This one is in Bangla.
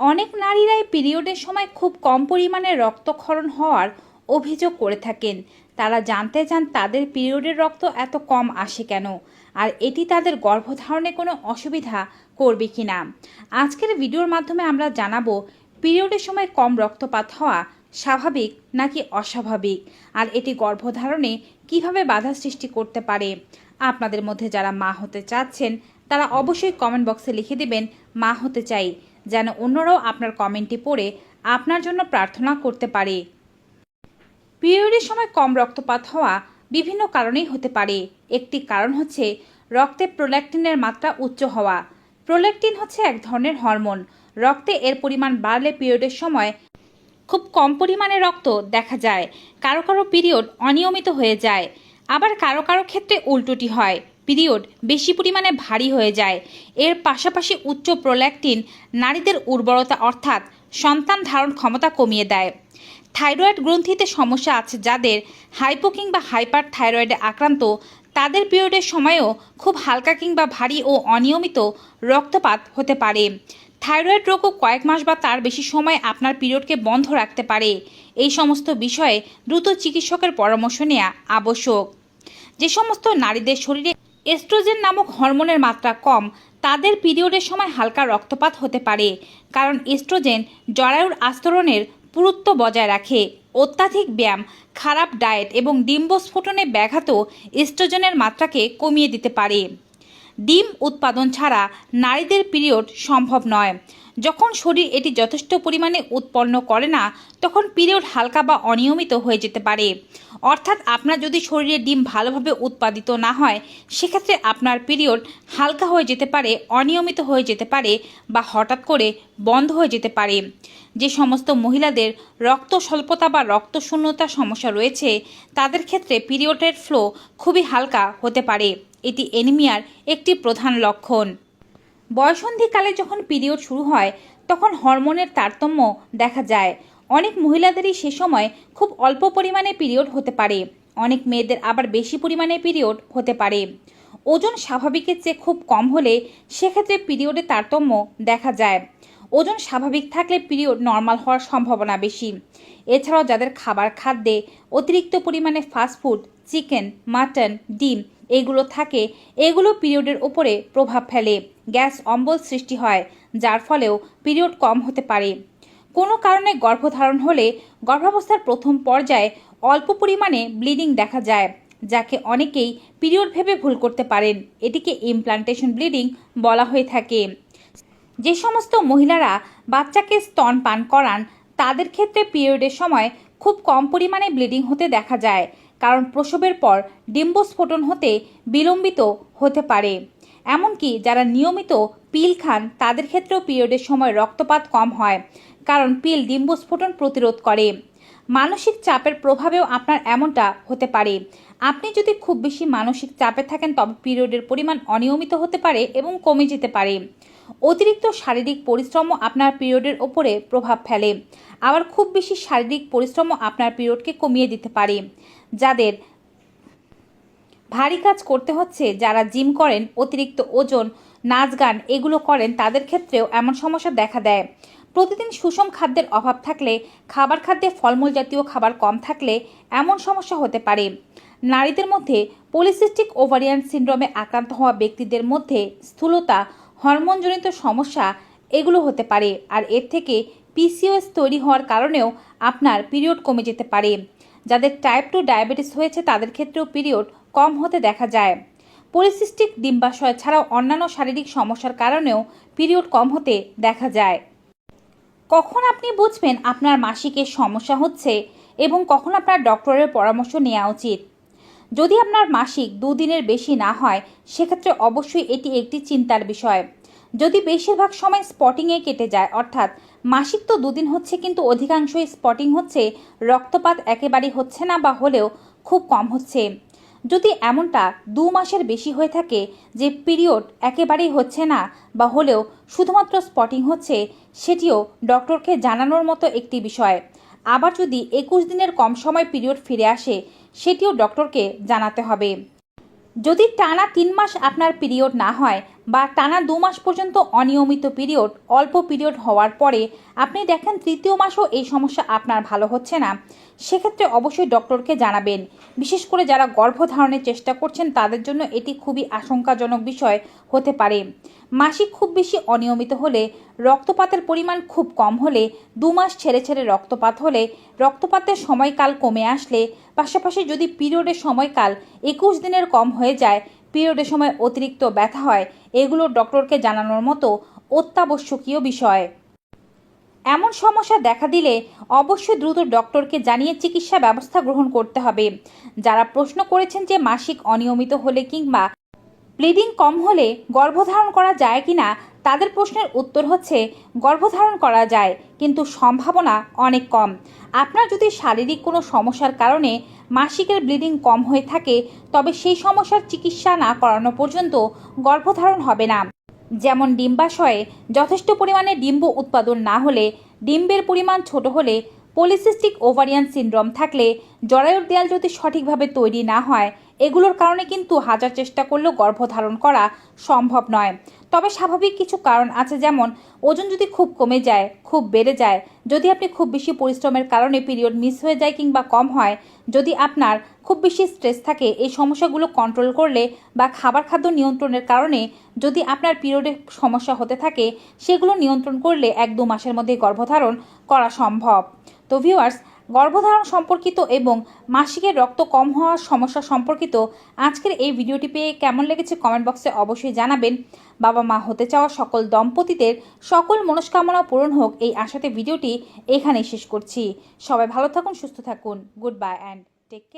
অনেক নারীরাই পিরিয়ডের সময় খুব কম পরিমাণে রক্তক্ষরণ হওয়ার অভিযোগ করে থাকেন। তারা জানতে চান তাদের পিরিয়ডের রক্ত এত কম আসে কেন? আর এটি তাদের গর্ভধারণে কোনো অসুবিধা করবে কি না? আজকের ভিডিওর মাধ্যমে আমরা জানাব, পিরিয়ডের সময় কম রক্তপাত হওয়া স্বাভাবিক নাকি অস্বাভাবিক? আর এটি গর্ভধারণে কীভাবে বাধা সৃষ্টি করতে পারে? আপনাদের মধ্যে যারা মা হতে চাচ্ছেন, তারা অবশ্যই কমেন্ট বক্সে লিখে দেবেন, মা হতে চাই। যেন অন্যরাও আপনার কমেন্টটি পড়ে আপনার জন্য প্রার্থনা করতে পারে। পিরিয়ডের সময় কম রক্তপাত হওয়া বিভিন্ন কারণেই হতে পারে। একটি কারণ হচ্ছে রক্তে প্রোল্যাক্টিনের মাত্রা উচ্চ হওয়া। প্রোল্যাক্টিন হচ্ছে এক ধরনের হরমোন। রক্তে এর পরিমাণ বাড়লে পিরিয়ডের সময় খুব কম পরিমাণে রক্ত দেখা যায়। কারও কারও পিরিয়ড অনিয়মিত হয়ে যায়। আবার কারও কারও ক্ষেত্রে উল্টোটি হয়। পিরিয়ড বেশি পরিমাণে ভারী হয়ে যায়। এর পাশাপাশি উচ্চ প্রোল্যাক্টিন নারীদের উর্বরতা অর্থাৎ সন্তান ধারণ ক্ষমতা কমিয়ে দেয়। থাইরয়েড গ্রন্থিতে সমস্যা আছে যাদের হাইপো কিংবা হাইপার থাইরয়েডে আক্রান্ত, তাদের পিরিয়ডের সময়ও খুব হালকা কিংবা ভারী ও অনিয়মিত রক্তপাত হতে পারে। থাইরয়েড রোগও কয়েক মাস বা তার বেশি সময় আপনার পিরিয়ডকে বন্ধ রাখতে পারে। এই সমস্ত বিষয়ে দ্রুত চিকিৎসকের পরামর্শ নেওয়া আবশ্যক। যে সমস্ত নারীদের শরীরে এস্ট্রোজেন নামক হরমোনের মাত্রা কম, তাদের পিরিয়ডের সময় হালকা রক্তপাত হতে পারে, কারণ এস্ট্রোজেন জরায়ুর আস্তরণের পুরুত্ব বজায় রাখে। অত্যাধিক ব্যায়াম, খারাপ ডায়েট এবং ডিম্বস্ফোটনে ব্যাঘাত এস্ট্রোজেনের মাত্রাকে কমিয়ে দিতে পারে। ডিম উৎপাদন ছাড়া নারীদের পিরিয়ড সম্ভব নয়। যখন শরীর এটি যথেষ্ট পরিমাণে উৎপন্ন করে না, তখন পিরিয়ড হালকা বা অনিয়মিত হয়ে যেতে পারে। অর্থাৎ আপনার যদি শরীরে ডিম ভালোভাবে উৎপাদিত না হয়, সেক্ষেত্রে আপনার পিরিয়ড হালকা হয়ে যেতে পারে, অনিয়মিত হয়ে যেতে পারে বা হঠাৎ করে বন্ধ হয়ে যেতে পারে। যে সমস্ত মহিলাদের রক্ত স্বল্পতা বা রক্ত শূন্যতার সমস্যা রয়েছে, তাদের ক্ষেত্রে পিরিয়ডের ফ্লো খুবই হালকা হতে পারে। এটি এনিমিয়ার একটি প্রধান লক্ষণ। বয়সন্ধিকালে যখন পিরিয়ড শুরু হয়, তখন হরমোনের তারতম্য দেখা যায়। অনেক মহিলাদেরই সে সময় খুব অল্প পরিমাণে পিরিয়ড হতে পারে। অনেক মেয়েদের আবার বেশি পরিমাণে পিরিয়ড হতে পারে। ওজন স্বাভাবিকের চেয়ে খুব কম হলে সেক্ষেত্রে পিরিয়ডে তারতম্য দেখা যায়। ওজন স্বাভাবিক থাকলে পিরিয়ড নর্মাল হওয়ার সম্ভাবনা বেশি। এছাড়াও যাদের খাবার, খাদ্যে অতিরিক্ত পরিমাণে ফাস্টফুড চিকেন, মাটন, ডিম এগুলো থাকে, এগুলো পিরিয়ডের উপরে প্রভাব ফেলে, গ্যাস অম্বল সৃষ্টি হয়, যার ফলেও পিরিয়ড কম হতে পারে। কোনো কারণে গর্ভধারণ হলে গর্ভাবস্থার প্রথম পর্যায়ে অল্প পরিমাণে ব্লিডিং দেখা যায়, যাকে অনেকেই পিরিয়ড ভেবে ভুল করতে পারেন। এটিকে ইমপ্লান্টেশন ব্লিডিং বলা হয়ে থাকে। যে সমস্ত মহিলারা বাচ্চাকে স্তন পান করান, তাদের ক্ষেত্রে পিরিয়ডের সময় খুব কম পরিমাণে ব্লিডিং হতে দেখা যায়। কারণ প্রসবের পর ডিম্বস্ফোটন হতে বিলম্বিত হতে পারে। এমনকি যারা নিয়মিত পিল খান, তাদের ক্ষেত্রেও পিরিয়ডের সময় রক্তপাত কম হয়, কারণ পিল ডিম্বস্ফোটন প্রতিরোধ করে। মানসিক চাপের প্রভাবেও আপনার এমনটা হতে পারে। আপনি যদি খুব বেশি মানসিক চাপে থাকেন, তবে পিরিয়ডের পরিমাণ অনিয়মিত হতে পারে এবং কমে যেতে পারে। অতিরিক্ত শারীরিক পরিশ্রমও আপনার পিরিয়ডের ওপরে প্রভাব ফেলে। আবার খুব বেশি শারীরিক পরিশ্রমও আপনার পিরিয়ডকে কমিয়ে দিতে পারে। যাদের ভারী কাজ করতে হচ্ছে, যারা জিম করেন, অতিরিক্ত ওজন, নাচ গান এগুলো করেন, তাদের ক্ষেত্রেও এমন সমস্যা দেখা দেয়। প্রতিদিন সুষম খাদ্যের অভাব থাকলে, খাবার খাদ্যে ফলমূল জাতীয় খাবার কম থাকলে এমন সমস্যা হতে পারে। নারীদের মধ্যে পলিসিস্টিক ওভারিয়ান সিন্ড্রোমে আক্রান্ত হওয়া ব্যক্তিদের মধ্যে স্থূলতা হরমোনজনিত সমস্যা এগুলো হতে পারে, আর এর থেকে পিসিওএস তৈরি হওয়ার কারণেও আপনার পিরিয়ড কমে যেতে পারে। যাদের টাইপ টু ডায়াবেটিস হয়েছে, তাদের ক্ষেত্রেও পিরিয়ড কম হতে দেখা যায়। পলিসিস্টিক ডিম্বাশয় ছাড়াও অন্যান্য শারীরিক সমস্যার কারণেও পিরিয়ড কম হতে দেখা যায়। কখন আপনি বুঝবেন আপনার মাসিকের সমস্যা হচ্ছে এবং কখন আপনার ডক্টরের পরামর্শ নেওয়া উচিত? যদি আপনার মাসিক দুদিনের বেশি না হয়, সেক্ষেত্রে অবশ্যই এটি একটি চিন্তার বিষয়। যদি বেশিরভাগ সময় স্পটিংয়ে কেটে যায়, অর্থাৎ মাসিক তো দুদিন হচ্ছে, কিন্তু অধিকাংশই স্পটিং হচ্ছে, রক্তপাত একেবারেই হচ্ছে না বা হলেও খুব কম হচ্ছে। যদি এমনটা দু মাসের বেশি হয়ে থাকে যে পিরিয়ড একেবারেই হচ্ছে না বা হলেও শুধুমাত্র স্পটিং হচ্ছে, সেটিও ডক্টরকে জানানোর মতো একটি বিষয়। আবার যদি একুশ দিনের কম সময় পিরিয়ড ফিরে আসে, সেটিও ডক্টরকে জানাতে হবে। যদি টানা তিন মাস আপনার পিরিয়ড না হয় বা টানা দু মাস পর্যন্ত অনিয়মিত পিরিয়ড, অল্প পিরিয়ড হওয়ার পরে আপনি দেখেন তৃতীয় মাসও এই সমস্যা আপনার ভালো হচ্ছে না। সেক্ষেত্রে অবশ্যই ডক্টরকে জানাবেন। বিশেষ করে যারা গর্ভধারণের চেষ্টা করছেন, তাদের জন্য এটি খুবই আশঙ্কাজনক বিষয় হতে পারে। মাসিক খুব বেশি অনিয়মিত হলে রক্তপাতের পরিমাণ খুব কম হলে, দু মাস ছেড়ে ছেড়ে রক্তপাত হলে রক্তপাতের সময়কাল কমে আসলে, পাশাপাশি যদি পিরিয়ডের সময়কাল একুশ দিনের কম হয়ে যায় পিরিয়ডের সময় অতিরিক্ত ব্যথা হয়, এগুলো ডক্টরকে জানানোর মতো অত্যাবশ্যকীয় বিষয়। এমন সমস্যা দেখা দিলে অবশ্যই দ্রুত ডক্টরকে জানিয়ে চিকিৎসা ব্যবস্থা গ্রহণ করতে হবে। যারা প্রশ্ন করেছেন যে মাসিক অনিয়মিত হলে কিংবা ব্লিডিং কম হলে গর্ভধারণ করা যায় কিনা তাদের প্রশ্নের উত্তর হচ্ছে গর্ভধারণ করা যায়, কিন্তু সম্ভাবনা অনেক কম। আপনার যদি শারীরিক কোনো সমস্যার কারণে মাসিকের ব্লিডিং কম হয়ে থাকে, তবে সেই সমস্যার চিকিৎসা না করানো পর্যন্ত গর্ভধারণ হবে না। যেমন ডিম্বাশয়ে যথেষ্ট পরিমাণে ডিম্ব উৎপাদন না হলে ডিম্বের পরিমাণ ছোট হলে পলিসিস্টিক ওভারিয়ান সিনড্রোম থাকলে জরায়ুর দেয়াল যদি সঠিকভাবে তৈরি না হয়, এগুলোর কারণে কিন্তু হাজার চেষ্টা করলেও গর্ভধারণ করা সম্ভব নয়। তবে স্বাভাবিক কিছু কারণ আছে, যেমন ওজন যদি খুব কমে যায়, খুব বেড়ে যায়, যদি আপনি খুব বেশি পরিশ্রমের কারণে পিরিয়ড মিস হয়ে যায় কিংবা কম হয়, যদি আপনার খুব বেশি স্ট্রেস থাকে, এই সমস্যাগুলো কন্ট্রোল করলে বা খাবার খাদ্য নিয়ন্ত্রণের কারণে যদি আপনার পিরিয়ডের সমস্যা হতে থাকে, সেগুলো নিয়ন্ত্রণ করলে এক দু মাসের মধ্যে গর্ভধারণ করা সম্ভব। তো ভিউয়ার্স গর্ভধারণ সম্পর্কিত এবং মাসিকের রক্ত কম হওয়ার সমস্যা সম্পর্কিত আজকের এই ভিডিওটি পেয়ে কেমন লেগেছে কমেন্ট বক্সে অবশ্যই জানাবেন। বাবা মা হতে চাওয়া সকল দম্পতিদের সকল মনস্কামনা পূরণ হোক এই আশাতে ভিডিওটি এখানেই শেষ করছি। সবাই ভালো থাকুন, সুস্থ থাকুন। Good bye and take care